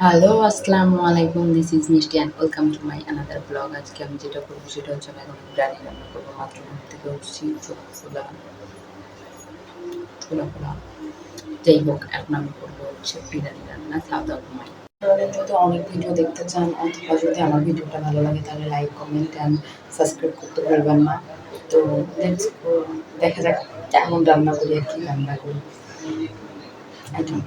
Hello, আসসালামু আলাইকুম। This is Mishti and welcome to my another blog. আজকে আমি যেটা করব সেটা হচ্ছে আমি এখন বিরিয়ানি রান্না করব। মাত্র ঘুম থেকে উঠছি, খোলা খোলা খোলা। যাই হোক, এখন আমি করব হচ্ছে বিরিয়ানি রান্না, খাওয়া দাওয়া ঘুমাই। যদি অনেক ভিডিও দেখতে চান অথবা যদি আমার ভিডিওটা ভালো লাগে তাহলে লাইক, কমেন্ট অ্যান্ড সাবস্ক্রাইব করতে ভুলবেন না। তো দেখা যাক কেমন রান্না করি আর কি রান্না করি। I don't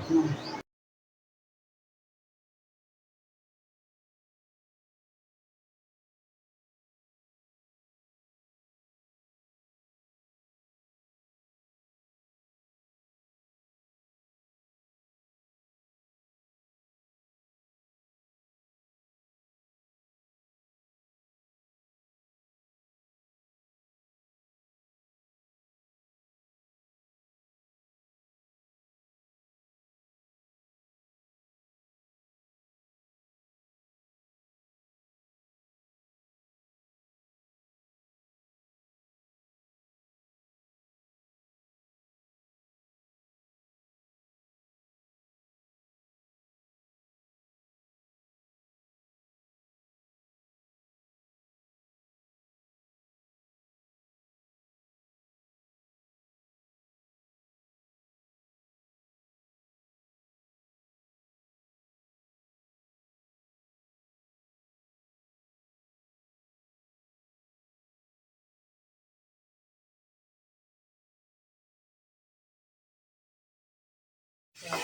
Yeah,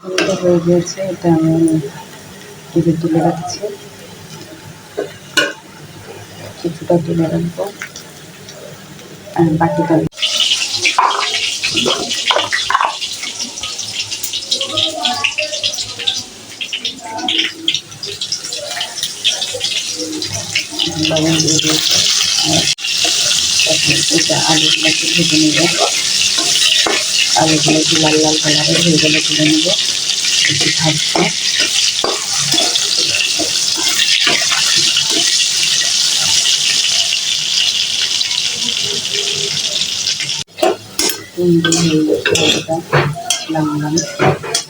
এটা হয়ে গিয়েছে, এটা আমি টিভি তুলে রাখছি। কিছুটা তুলে রাখব। আর বাকিটা লবণ দিয়ে দিয়েছি। এটা ভেজে নেব। আলুগুলো একটু লাল লাল কালারের হয়ে গেলে তুলে নেব। একটু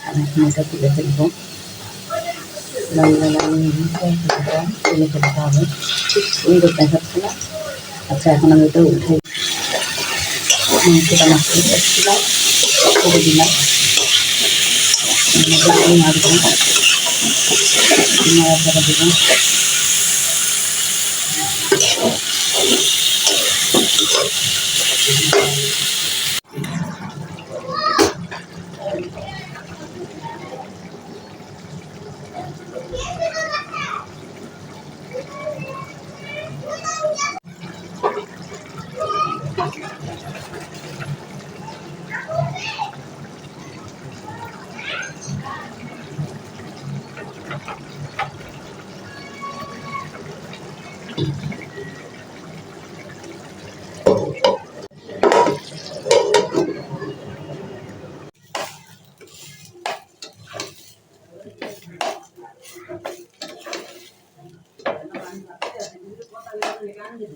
আর এখন এটা তুলে ফেলব। লাল সুন্দর দেখাচ্ছে না। আচ্ছা এখন আমি এটা উঠে মাংসটা মাখিয়ে রাখছিলাম করে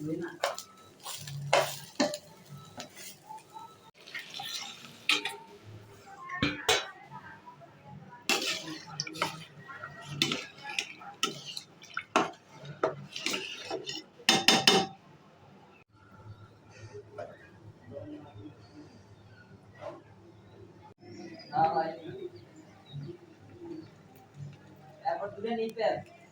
Apa tuh nih, Per?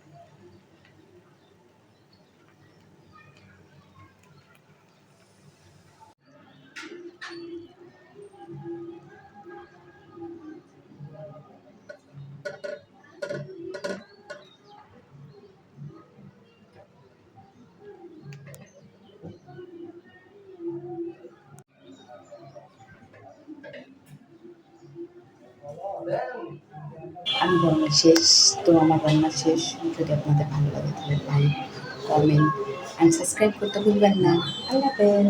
আমি রান্না শেষ, তো আমার রান্না শেষ। যদি আপনাদের ভালো লাগে তাহলে লাইক কমেন্ট অ্যান্ড সাবস্ক্রাইব করতে ভুলবেন না। আল্লাহ হাফেজ।